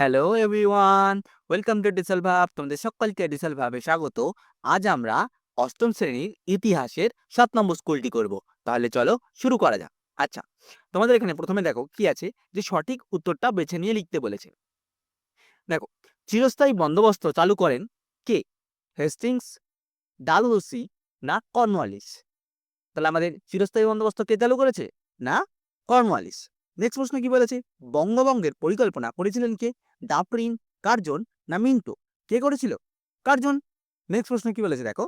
Hello everyone welcome to ডিসেল ভাব তোমাদের সকলকে ডিসেল ভাবে স্বাগত। আজ আমরা অষ্টম শ্রেণির ইতিহাসের সাত নম্বর স্কুলটি করব। তাহলে চলো শুরু করা যাক। আচ্ছা তোমাদের এখানে প্রথমে দেখো কি আছে যে সঠিক উত্তরটা বেছে নিয়ে লিখতে বলেছে। দেখো, চিরস্থায়ী বন্দোবস্ত চালু করেন কে? হেস্টিংস, ডালহৌসি না কর্নওয়ালিস? তাহলে আমাদের চিরস্থায়ী বন্দোবস্ত কে চালু করেছে? না কর্নওয়ালিস। নেক্সট প্রশ্ন কি বলেছে? বঙ্গবঙ্গের পরিকল্পনা করেছিলেন কে? ডাফরিন কার্জন না মিন্টো? কে করেছিল? কার্জন। নেক্সট প্রশ্ন কি বলেছে দেখো?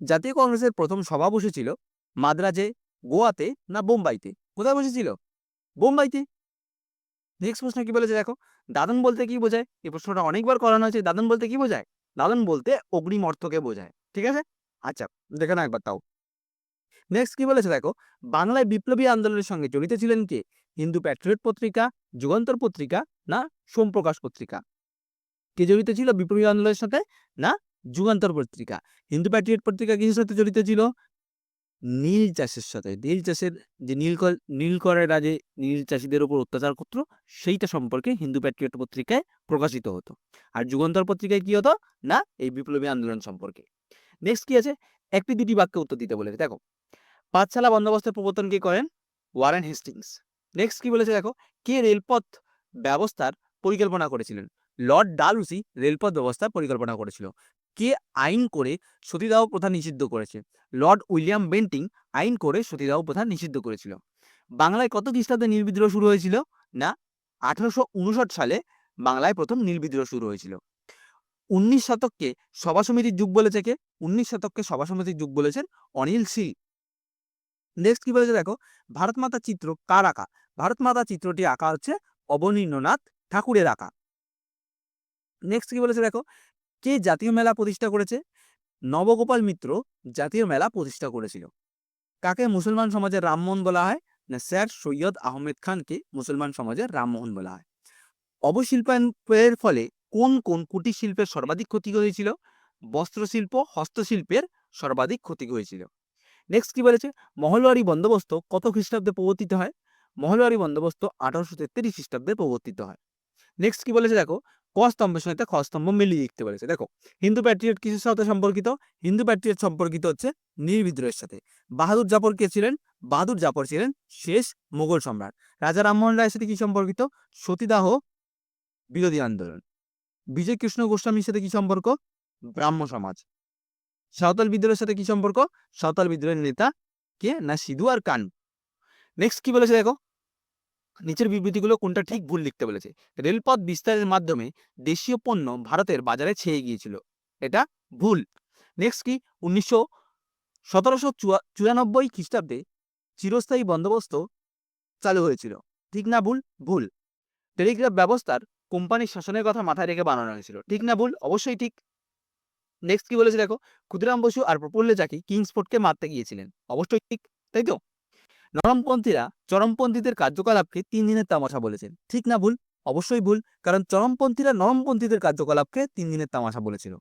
জাতীয় কংগ্রেসের প্রথম সভা বসেছিল মাদ্রাজে, গোয়াতে না বোম্বাইতে? কোথায় বসেছিল? বোম্বাইতে। নেক্সট প্রশ্ন কি বলেছে দেখো? দাদন বলতে কি বোঝায়? এই প্রশ্নটা অনেকবার করানো হয়েছে। দাদন বলতে কি বোঝায়? দাদন বলতে অগ্নিমর্তকে বোঝায়। ঠিক আছে? আচ্ছা দেখে না একবার তাও। নেক্সট কি বলেছে দেখো? বাংলায় বিপ্লবী আন্দোলনের সঙ্গে জড়িত ছিলেন কে? হিন্দু প্যাট্রিয়ট পত্রিকা যুগান্তর পত্রিকা না সোমপ্রকাশ পত্রিকা কে জড়িত ছিল বিপ্লবী আন্দোলনের সাথে না যুগান্তর পত্রিকা হিন্দু প্যাট্রিয়ট পত্রিকা কিসের সাথে জড়িত ছিল নীল চাষের সাথে নীল চাষের যে নীলকর নীলকরেরা যে নীল চাষিদের উপর অত্যাচার করতো সেইটা সম্পর্কে হিন্দু প্যাট্রিয়ট পত্রিকায় প্রকাশিত হতো আর যুগান্তর পত্রিকায় কি হতো না এই বিপ্লবী আন্দোলন সম্পর্কে নেক্সট কি আছে একটি দুটি বাক্যে উত্তর দিতে বলেছে দেখো পাঠশালা বন্দোবস্তের প্রবর্তন কে করেন ওয়ারেন হেস্টিংস নেক্সট কি বলেছে দেখো? কে রেলপথ ব্যবস্থার পরিকল্পনা করেছিলেন? লর্ড ডালউসি রেলপথ ব্যবস্থার পরিকল্পনা করেছিল। কে আইন করে সতীদাহ প্রথা নিষিদ্ধ করেছে? লর্ড উইলিয়াম বেন্টিং আইন করে সতীদাহ প্রথা নিষিদ্ধ করেছিল। বাংলায় কত খ্রিস্টাব্দে নীল বিদ্রোহ শুরু হয়েছিল? না, আঠারোশো উনষাট সালে বাংলায় প্রথম নীল বিদ্রোহ শুরু হয়েছিল। উনিশ শতককে সভা সমিতির যুগ বলেছে কে? উনিশ শতককে সভা সমিতির যুগ বলেছেন অনিল সিং নেক্সট কি বলেছে দেখো? ভারত মাতা চিত্র কার আঁকা ভারত মাতা চিত্রটি আঁকা হচ্ছে অবনীন্দ্রনাথ ঠাকুরের আঁকা। নেক্সট কি বলেছে দেখো? কে জাতীয় মেলা প্রতিষ্ঠা করেছে? নবগোপাল মিত্র জাতীয় মেলা প্রতিষ্ঠা করেছিল। কাকে মুসলমান সমাজের রামমোহন বলা হয়? না, স্যার সৈয়দ আহমেদ খানকে মুসলমান সমাজের রামমোহন বলা হয়। অবশিল্পায়নের ফলে কোন কোন কুটির শিল্পের সর্বাধিক ক্ষতি হয়েছিল? বস্ত্রশিল্প, হস্তশিল্পের সর্বাধিক ক্ষতি হয়েছিল। নেক্সট কি বলেছে? মহলওয়ারি বন্দোবস্ত কত খ্রিস্টাব্দে প্রবর্তিত হয়? মহলওয়ারি বন্দোবস্ত আঠারোশো তেত্রিশ খ্রিস্টাব্দে প্রবর্তিত হয়। নেক্সট কি বলেছে দেখো? ক স্তম্ভের সাথে খ স্তম্ভ মিলিয়ে লিখতে বলেছে। দেখো, হিন্দু প্যাট্রিয়ট কিসের সাথে সম্পর্কিত? হিন্দু প্যাট্রিয়ট সম্পর্কিত হচ্ছে নির্বিদ্রোহের সাথে। বাহাদুর জাফর কে ছিলেন? বাহাদুর জাফর ছিলেন শেষ মোগল সম্রাট। রাজা রামমোহন রায়ের সাথে কি সম্পর্কিত? সতীদাহ বিরোধী আন্দোলন। বিজয় কৃষ্ণ গোস্বামীর সাথে কি সম্পর্ক? ব্রাহ্ম সমাজ। সাঁওতাল বিদ্রোহের সাথে কি সম্পর্ক? সাঁওতাল বিদ্রোহের নেতা কে? না সিধু আর কান। নেক্সট কি বলেছে দেখো? নিচের বিবৃতিগুলো কোনটা ঠিক ভুল লিখতে বলেছে। রেলপথ বিস্তারের মাধ্যমে দেশীয় পণ্য ভারতের বাজারে ছেয়ে গিয়েছিল। এটা ভুল। নেক্সট কি? উনিশশো সতেরোশো চুরানব্বই খ্রিস্টাব্দে চিরস্থায়ী বন্দোবস্ত চালু হয়েছিল। ঠিক না ভুল? ভুল। টেলিগ্রাফ ব্যবস্থার কোম্পানির শাসনের কথা মাথায় রেখে বানানো হয়েছিল। ঠিক না ভুল? অবশ্যই ঠিক। নেক্সট কি বলেছে দেখো? ক্ষুদিরাম বসু আর প্রফুল্ল চাকি কিংসফোর্ডকে মারতে গিয়েছিলেন। অবশ্যই ঠিক, তাই তো? নরমপন্থীরা চরমপন্থীদের কার্যকলাপকে তিন দিনের তামাশা বলেছেন। ঠিক না ভুল? অবশ্যই ভুল, কারণ চরমপন্থীরা নরমপন্থীদের কার্যকলাপকে তিন দিনের তামাশা বলেছিল।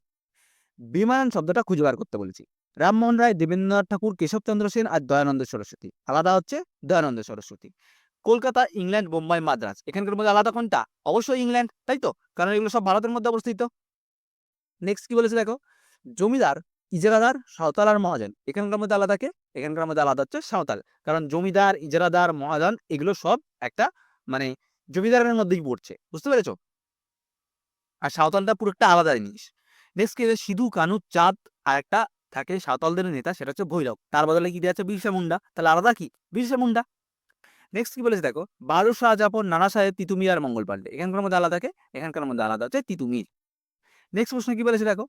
বিমানন শব্দটা খুঁজে বার করতে বলেছি। রামমোহন রায়, দেবেন্দ্রনাথ ঠাকুর, কেশবচন্দ্র সেন আর দয়ানন্দ সরস্বতী। আলাদা হচ্ছে দয়ানন্দ সরস্বতী। কলকাতা, ইংল্যান্ড, বোম্বাই, মাদ্রাজ। এখানকার মধ্যে আলাদা কোনটা? অবশ্যই ইংল্যান্ড, তাই তো? কারণ এগুলো সব ভারতের মধ্যে অবস্থিত। নেক্সট কি বলেছে দেখো? জমিদার, ইজারাদার, সাঁওতাল আর মহাজন। এখানকার মধ্যে আলাদা কে? এখানকার মধ্যে আলাদা হচ্ছে সাঁওতাল। কারণ জমিদার, ইজারাদার, মহাজন এগুলো সব একটা মানে জমিদারের মধ্যেই পড়ছে। বুঝতে পেরেছ? আর সাঁওতালটা পুরো একটা আলাদা জিনিস নেক্সট কি সিধু কানু চাঁদ আর একটা থাকে সাঁওতালদের নেতা, সেটা হচ্ছে ভৈরব। তার বদলে কি দেওয়া আছে? বিরসা মুন্ডা। তাহলে আলাদা কি? বিরসা মুন্ডা। নেক্সট কি বলেছে দেখো? বারো শাহ জাফর নানা সাহেব তিতুমির আর মঙ্গল পান্ডে এখানকার মধ্যে আলাদা থাকে এখানকার মধ্যে আলাদা হচ্ছে তিতুমির। নেক্সট প্রশ্ন কি বলেছে দেখো?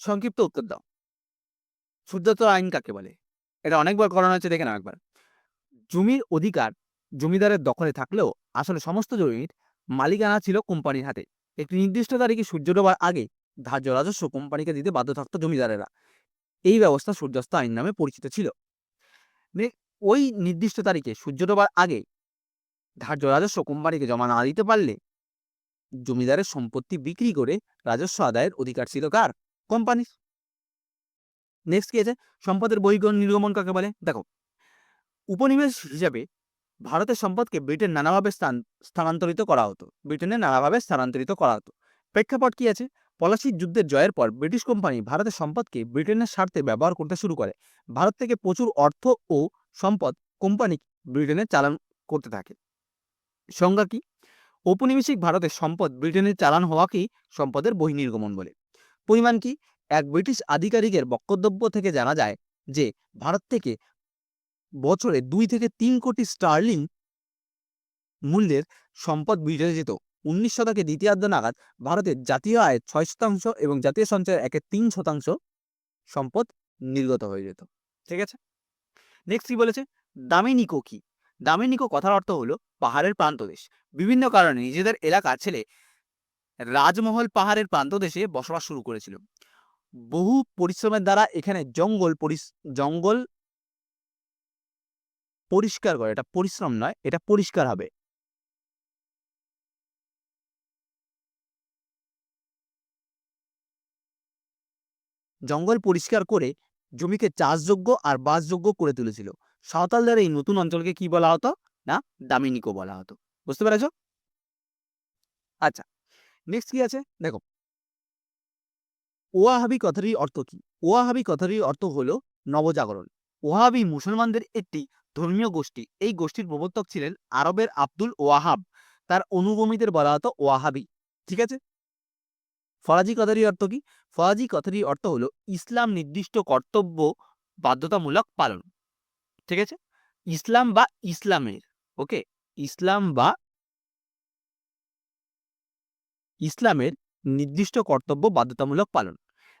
সংক্ষিপ্ত উত্তর দাও। সূর্যত আইন কাকে বলে? এটা অনেকবার করানো হয়েছে, দেখে নাও একবার। জমির অধিকার জমিদারের দখলে থাকলেও আসলে সমস্ত জমির মালিকানা ছিল কোম্পানির হাতে। একটি নির্দিষ্ট তারিখে সূর্য ডোবার আগে ধার্য রাজস্ব কোম্পানিকে দিতে বাধ্য থাকতো জমিদারেরা। এই ব্যবস্থা সূর্যাস্ত আইন নামে পরিচিত ছিল। ওই নির্দিষ্ট তারিখে সূর্য ডোবার আগে ধার্য রাজস্ব কোম্পানিকে জমা না দিতে পারলে জমিদারের সম্পত্তি বিক্রি করে রাজস্ব আদায়ের অধিকার ছিল কার? কোম্পানি নেক্সট কি আছে? সম্পদের বহির্গমন নির্গমন কাকে বলে? দেখো, উপনিবেশ হিসাবে ভারতের সম্পদকে ব্রিটেন নানাভাবে স্থান, স্থানান্তরিত করা হতো। ব্রিটেনে নানাভাবে স্থানান্তরিত করা হতো। প্রেক্ষাপট কি আছে? পলাশির যুদ্ধের জয়ের পর ব্রিটিশ কোম্পানি ভারতের সম্পদকে ব্রিটেনের স্বার্থে ব্যবহার করতে শুরু করে। ভারত থেকে প্রচুর অর্থ ও সম্পদ কোম্পানি ব্রিটেনে চালান করতে থাকে। সংজ্ঞা কি? ঔপনিবেশিক ভারতের সম্পদ ব্রিটেনের চালান হওয়াকেই সম্পদের বহির্নির্গমন বলে। পরিমাণ কি? এক ব্রিটিশ আধিকারিকের বক্তব্য থেকে জানা যায় যে, ভারত থেকে বছরে দুই থেকে তিন কোটি স্টার্লিং মূল্যের সম্পদ ব্রিটেনে যেত। উনিশ শতকে দ্বিতীয়ার্ধ নাগাদ ভারতের জাতীয় আয়ের ছয় শতাংশ এবং জাতীয় সঞ্চয়ের একের তিন শতাংশ সম্পদ নির্গত হয়ে যেত। ঠিক আছে? নেক্সট কি বলেছে? দামিনিকো কি? দামিনিকো কথার অর্থ হলো পাহাড়ের প্রান্তদেশ বিভিন্ন কারণে নিজেদের এলাকা ছেড়ে রাজমহল পাহাড়ের প্রান্তদেশে বসবাস শুরু করেছিল। বহু পরিশ্রমের দ্বারা এখানে জঙ্গল জঙ্গল পরিষ্কার করে। এটা পরিশ্রম নয়, এটা পরিষ্কার হবে। জঙ্গল পরিষ্কার করে জমিকে চাষযোগ্য আর বাসযোগ্য করে তুলেছিল। সাঁওতালদের এই নতুন অঞ্চলকে কি বলা হতো? না, দামিনিকো বলা হতো। বুঝতে পেরেছ? আচ্ছা নেক্সট কি আছে? দেখো ওয়াহাবি কথাটির অর্থ কি? ওয়াহাবি কথাটির অর্থ হল নবজাগরণ। ওয়াহাবি মুসলমানদের একটি ধর্মীয় গোষ্ঠী। এই গোষ্ঠীর প্রবর্তক ছিলেন আরবের আব্দুল ওয়াহাব। তার অনুগমীদের বলা হতো ওয়াহাবি। ঠিক আছে? ফরাজি কথাটির অর্থ কি? ফরাজি কথাটির অর্থ হলো ইসলাম নির্দিষ্ট কর্তব্য বাধ্যতামূলক পালন। ঠিক আছে? ইসলাম বা ইসলামের, ওকে? ইসলাম বা ইসলামের নির্দিষ্ট কর্তব্য বাধ্যতামূলক পালন।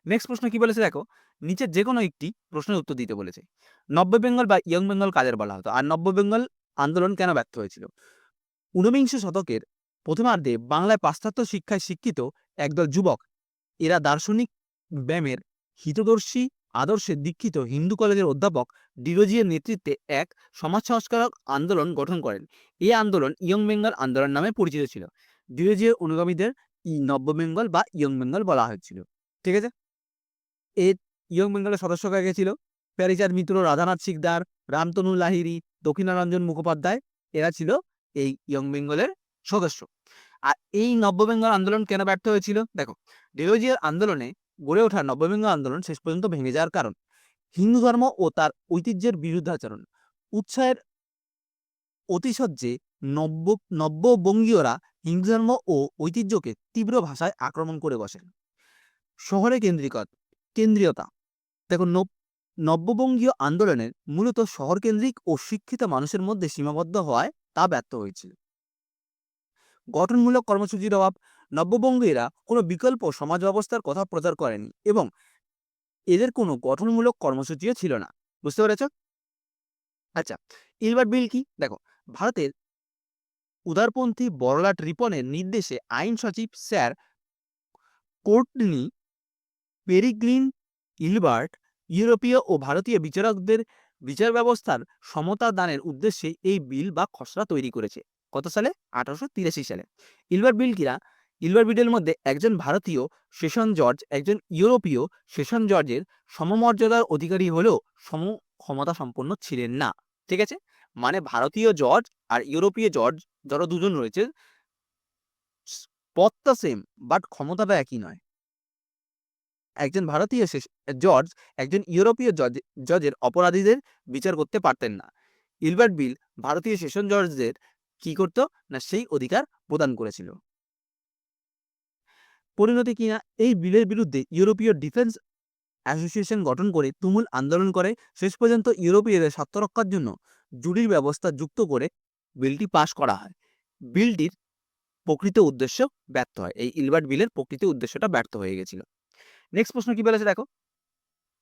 নেক্সট প্রশ্ন কি বলেছে দেখো? নিচের যে কোনো একটি প্রশ্নের উত্তর দিতে বলেছে। নব্য বেঙ্গল বা ইয়ং বেঙ্গল কাদের বলা হতো? আর নব্য বেঙ্গল আন্দোলন কেন ব্যর্থ হয়েছিল? ঊনবিংশ শতকের প্রথমার্ধে বাংলায় পাশ্চাত্য শিক্ষায় শিক্ষিত একদল যুবক, এরা দার্শনিক ব্যায়ামের হিতদর্শী, আদর্শে দীক্ষিত হিন্দু কলেজের অধ্যাপক ডিরোজিয়ার নেতৃত্বে এক সমাজ সংস্কারক আন্দোলন গঠন করেন। এই আন্দোলন ইয়ং বেঙ্গল আন্দোলন নামে পরিচিত ছিল। ডিরোজিয়ার অনুগামীদের নব্য বেঙ্গল বা ইয়ং বেঙ্গল বলা হয়েছিল, ঠিক আছে? এর ইয়ং বেঙ্গলের সদস্য কে ছিল? প্যারিচাঁদ মিত্র, রাধানাথ শিকদার, রামতনু লাহিরি দক্ষিণারঞ্জন মুখোপাধ্যায়, এরা ছিল এই ইয়ং বেঙ্গলের সদস্য। আর এই নব্য বেঙ্গল আন্দোলন কেন ব্যর্থ হয়েছিল? দেখো ডিরোজিয়ার আন্দোলনে গড়ে ওঠা নব্যবেঙ্গল আন্দোলন শেষ পর্যন্ত ভেঙে যাওয়ার কারণ হিন্দু ধর্ম ও তার ঐতিহ্যের বিরুদ্ধাচরণ। উৎসাহের অতিশয্যে নব্য নব্যবঙ্গীয়রা হিন্দু ধর্ম ও ঐতিহ্যকে তীব্র ভাষায় আক্রমণ করে বসেন শহরে কেন্দ্রিকত, কেন্দ্রীয়তা। দেখো, নব- নব্যবঙ্গীয় আন্দোলনের মূলত শহর কেন্দ্রিক ও শিক্ষিত মানুষের মধ্যে সীমাবদ্ধ হওয়ায় তা ব্যর্থ হয়েছিল। গঠনমূলক কর্মসূচির অভাব, নব্যবঙ্গীরা কোনো বিকল্প সমাজ ব্যবস্থার কথা প্রচার করেনি এবং এদের কোনো গঠনমূলক কর্মসূচিও ছিল না। বুঝতে পেরেছ? আচ্ছা ইলবার্ট বিল কি? দেখো, ভারতের উদারপন্থী বড়লাট রিপনের নির্দেশে আইন সচিব স্যার কোর্টনি পেরিগ্রিন ইলবার্ট ইউরোপীয় ও ভারতীয় বিচারকদের বিচার ব্যবস্থার সমতা দানের উদ্দেশ্যে এই বিল বা খসড়া তৈরি করেছে। কত সালে? আঠারোশো তিরাশি সালে। ইলবার বিল কিরা? ইলবার্ট বিলের মধ্যে একজন ভারতীয় সেশন জর্জ, একজন ইউরোপীয় সেশন জর্জের সমমর্যাদার অধিকারী হলেও সম ক্ষমতা সম্পন্ন ছিলেন না। ঠিক আছে? মানে ভারতীয় জর্জ আর ইউরোপীয় জর্জ যারা দুজন রয়েছে পদটা সেম বাট ক্ষমতাটা একই নয়। একজন ভারতীয় জর্জ একজন ইউরোপীয় জজ, জজের অপরাধীদের বিচার করতে পারতেন না। ইলবার্ট বিল, ভারতীয় সেশন জর্জদের কি করত? না, সেই অধিকার প্রদান করেছিল। পরিণতি কিনা এই বিলের বিরুদ্ধে ইউরোপীয় ডিফেন্স অ্যাসোসিয়েশন গঠন করে তুমুল আন্দোলন করে। শেষ পর্যন্ত ইউরোপীয়দের স্বার্থ রক্ষার জন্য জুরির ব্যবস্থা যুক্ত করে বিলটি পাশ করা হয়। বিলটির প্রকৃত উদ্দেশ্য ব্যর্থ হয়। এই ইলবার্ট বিলের প্রকৃত উদ্দেশ্যটা ব্যর্থ হয়ে গেছিল। নেক্সট প্রশ্ন কি বলেছে দেখো?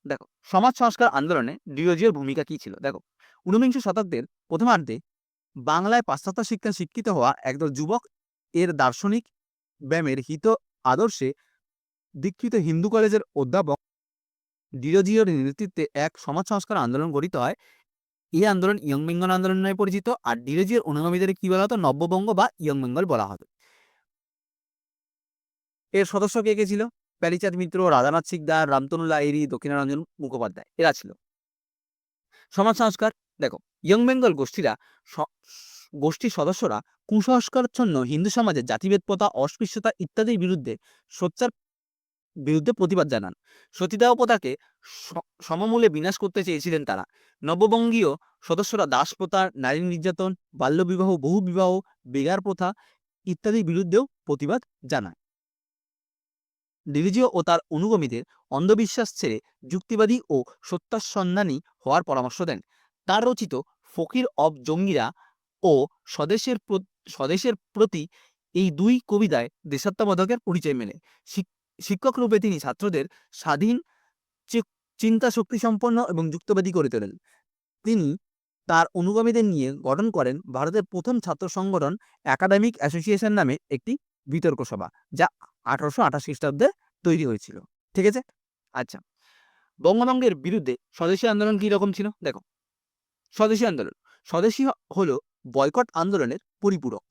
দেখো, সমাজ সংস্কার আন্দোলনে ডিওজিওর ভূমিকা কি ছিল? দেখো, ঊনবিংশ শতাব্দীর প্রথমার্ধে বাংলায় পাশ্চাত্য শিক্ষা শিক্ষিত হওয়া একদল যুবক এর দার্শনিক ব্যায়ামের হিত আদর্শে দীক্ষিত হিন্দু কলেজের অধ্যাপক ডিরোজিওর নেতৃত্বে এক সমাজ সংস্কার আন্দোলন গঠিত হয়। এই আন্দোলন ইয়ং বেঙ্গল আন্দোলন নামে পরিচিত আর ডিরোজিওর অনুগামীদের কি বলা হতো? নব্যবঙ্গ বা ইয়ং বেঙ্গল বলা হতো। এর সদস্য কে কে ছিল? প্যারিচাঁদ মিত্র, রাধানাথ সিকদার রামতনু লাহিড়ী, দক্ষিণারঞ্জন মুখোপাধ্যায়, এরা ছিল। সমাজ সংস্কার, দেখো, ইয়ং বেঙ্গল গোষ্ঠীরা গোষ্ঠীর সদস্যরা কুসংস্কারচ্ছন্ন হিন্দু সমাজে জাতিভেদ প্রথা অস্পৃশ্যতা ইত্যাদির বিরুদ্ধে সোচ্চার বিরুদ্ধে প্রতিবাদ জানান। সতীদাহ প্রথাকে সমমূলে বিনাশ করতে চেয়েছিলেন তারা। নববঙ্গীয় সদস্যরা দাস প্রথা, নারী নির্যাতন বাল্যবিবাহ বহু বিবাহ, বেগার প্রথা ইত্যাদির বিরুদ্ধেও প্রতিবাদ জানায়। ডিভিজিও ও তার অনুগমীদের অন্ধবিশ্বাস ছেড়ে যুক্তিবাদী ও সত্যাসন্ধানী হওয়ার পরামর্শ দেন। তার রচিত ফকির অব জঙ্গিরা ও স্বদেশের স্বদেশের প্রতি এই দুই কবিতায় দেশাত্মবোধকের পরিচয় মেলে। শিক্ষক রূপে তিনি ছাত্রদের স্বাধীন চিন্তা শক্তি সম্পন্ন এবং যুক্তবাদী করে তোলেন। তিনি তার অনুগামীদের নিয়ে গঠন করেন ভারতের প্রথম ছাত্র সংগঠন একাডেমিক অ্যাসোসিয়েশন নামে একটি বিতর্ক সভা, যা আঠারোশো আঠাশ খ্রিস্টাব্দে তৈরি হয়েছিল। ঠিক আছে? আচ্ছা। বঙ্গভঙ্গের বিরুদ্ধে স্বদেশী আন্দোলন কি রকম ছিল? দেখো। স্বদেশী আন্দোলন। স্বদেশী হলো বয়কট আন্দোলনের পরিপূরক।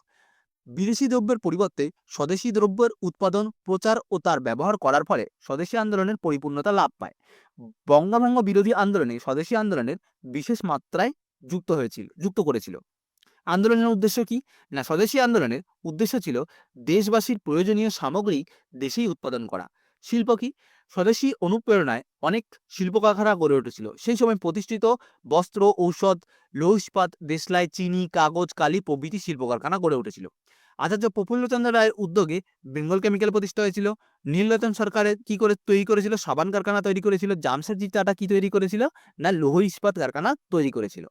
বিদেশি দ্রব্যের পরিবর্তে স্বদেশী দ্রব্যের উৎপাদন, প্রচার ও তার ব্যবহার করার ফলে স্বদেশী আন্দোলনের পরিপূর্ণতা লাভ পায়। বঙ্গভঙ্গ বিরোধী আন্দোলনে স্বদেশী আন্দোলনের বিশেষ মাত্রায় যুক্ত হয়েছিল, যুক্ত করেছিল। আন্দোলনের উদ্দেশ্য কি? না, স্বদেশী আন্দোলনের উদ্দেশ্য ছিল দেশবাসীর প্রয়োজনীয় সামগ্রী দেশেই উৎপাদন করা। শিল্প কি? স্বদেশী অনুপ্রেরণায় অনেক শিল্প কারখানা গড়ে উঠেছিল। সেই সময় প্রতিষ্ঠিত বস্ত্র, ঔষধ লৌহ ইস্পাত দেশলাই, চিনি, কাগজ, কালি প্রভৃতি শিল্প কারখানা গড়ে উঠেছিল। আচার্য প্রফুল্লচন্দ্র রায়ের উদ্যোগে বেঙ্গল কেমিক্যাল প্রতিষ্ঠা হয়েছিল। নীলরতন সরকারের কি করে তৈরি করেছিল? সাবান কারখানা তৈরি করেছিল। জামশেদজি টাটা কি তৈরি করেছিল? না লৌহ ইস্পাত কারখানা তৈরি করেছিল।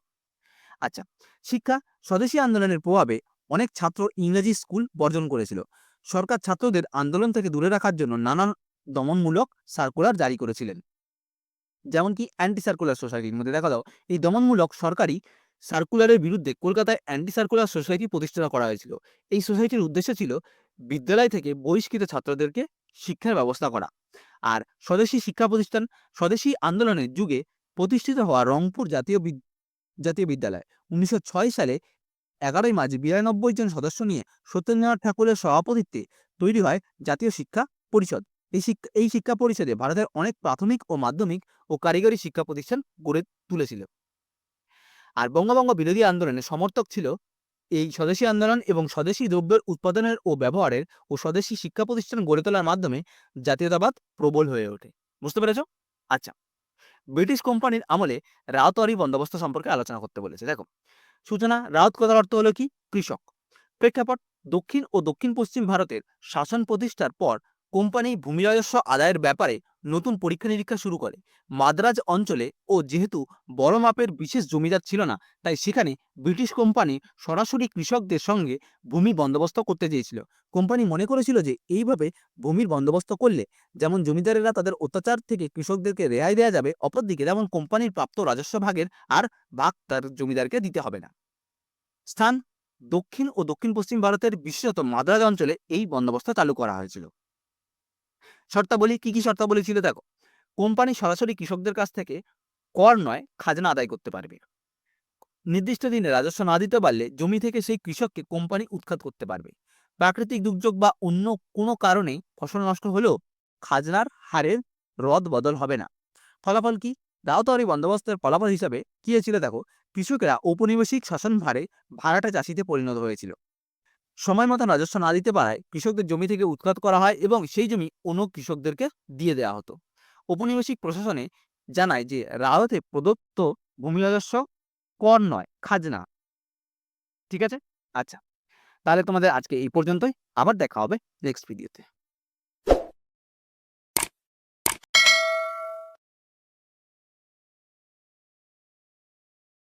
আচ্ছা শিক্ষা স্বদেশী আন্দোলনের প্রভাবে অনেক ছাত্র ইংরেজি স্কুল বর্জন করেছিল। সরকার ছাত্রদের আন্দোলন থেকে দূরে রাখার জন্য নানান দমনমূলক সার্কুলার জারি করেছিলেন। যেমন কি অ্যান্টি সার্কুলার সোসাইটির মধ্যে, দেখা দাও, এই দমনমূলক সরকারি সার্কুলারের বিরুদ্ধে কলকাতায় অ্যান্টি সার্কুলার সোসাইটি প্রতিষ্ঠা করা হয়েছিল। এই সোসাইটির উদ্দেশ্য ছিল বিদ্যালয় থেকে বহিষ্কৃত ছাত্রদেরকে শিক্ষার ব্যবস্থা করা। আর স্বদেশী শিক্ষা প্রতিষ্ঠান, স্বদেশী আন্দোলনের যুগে প্রতিষ্ঠিত হওয়া রংপুর জাতীয় জাতীয় বিদ্যালয়। উনিশশো ছয় সালে এগারোই মার্চ বিরানব্বই জন সদস্য নিয়ে সত্যেন্দ্রনাথ ঠাকুরের সভাপতিত্বে তৈরি হয় জাতীয় শিক্ষা পরিষদ। এই শিক্ষা এই শিক্ষা পরিষদে ভারতের অনেক প্রাথমিক ও মাধ্যমিক ও কারিগরি শিক্ষা প্রতিষ্ঠান গড়ে তুলেছিল। আর বঙ্গভঙ্গ বিরোধী আন্দোলনের সমর্থক ছিল এই স্বদেশী আন্দোলন এবং স্বদেশী দ্রব্যের উৎপাদনের ও ব্যবহারের ও স্বদেশী শিক্ষা প্রতিষ্ঠান গড়ে তোলার মাধ্যমে জাতীয়তাবাদ প্রবল হয়ে ওঠে। বুঝতে পেরেছ? আচ্ছা ব্রিটিশ কোম্পানির আমলে রাওতারি বন্দোবস্ত সম্পর্কে আলোচনা করতে বলেছে। দেখো, সূচনা রাউত কথার অর্থ হলো কি? কৃষক। প্রেক্ষাপট, দক্ষিণ ও দক্ষিণ পশ্চিম ভারতের শাসন প্রতিষ্ঠার পর কোম্পানি ভূমি রাজস্ব আদায়ের ব্যাপারে নতুন পরীক্ষা নিরীক্ষা শুরু করে। মাদ্রাজ অঞ্চলে ও যেহেতু বড় মাপের বিশেষ জমিদার ছিল না, তাই সেখানে ব্রিটিশ কোম্পানি সরাসরি কৃষকদের সঙ্গে ভূমি বন্দোবস্ত করতে চেয়েছিল। কোম্পানি মনে করেছিল যে এইভাবে ভূমির বন্দোবস্ত করলে যেমন জমিদারেরা তাদের অত্যাচার থেকে কৃষকদেরকে রেহাই দেওয়া যাবে, অপরদিকে যেমন কোম্পানির প্রাপ্ত রাজস্ব ভাগের আর ভাগ তার জমিদারকে দিতে হবে না। স্থান, দক্ষিণ ও দক্ষিণ পশ্চিম ভারতের বিশেষত মাদ্রাজ অঞ্চলে এই বন্দোবস্ত চালু করা হয়েছিল। শর্তাবলী কি কি শর্তাবলী ছিল দেখো, কোম্পানি সরাসরি কৃষকদের কাছ থেকে কর নয়, খাজনা আদায় করতে পারবে। নির্দিষ্ট দিনে রাজস্ব না দিতে পারলে জমি থেকে সেই কৃষককে কোম্পানি উৎখাত করতে পারবে। প্রাকৃতিক দুর্যোগ বা অন্য কোনো কারণে ফসল নষ্ট হলেও খাজনার হারের রদ বদল হবে না। ফলাফল কি? রাওতারি বন্দোবস্তের ফলাফল হিসাবে কি হয়েছিল দেখো, কৃষকেরা ঔপনিবেশিক শাসন ভারে ভাড়াটা চাষিতে পরিণত হয়েছিল। সময় মতো রাজস্ব না দিতে পারায় কৃষকদের জমি থেকে উৎখাত করা হয় এবং সেই জমি অন্য কৃষকদেরকে দিয়ে দেওয়া হতো। ঔপনিবেশিক প্রশাসনে জানায় যে, রাওয়াতে প্রদত্ত ভূমি রাজস্ব কর নয়, খাজনা। ঠিক আছে? আচ্ছা। তাহলে তোমাদের আজকে এই পর্যন্তই। আবার দেখা হবে নেক্সট ভিডিওতে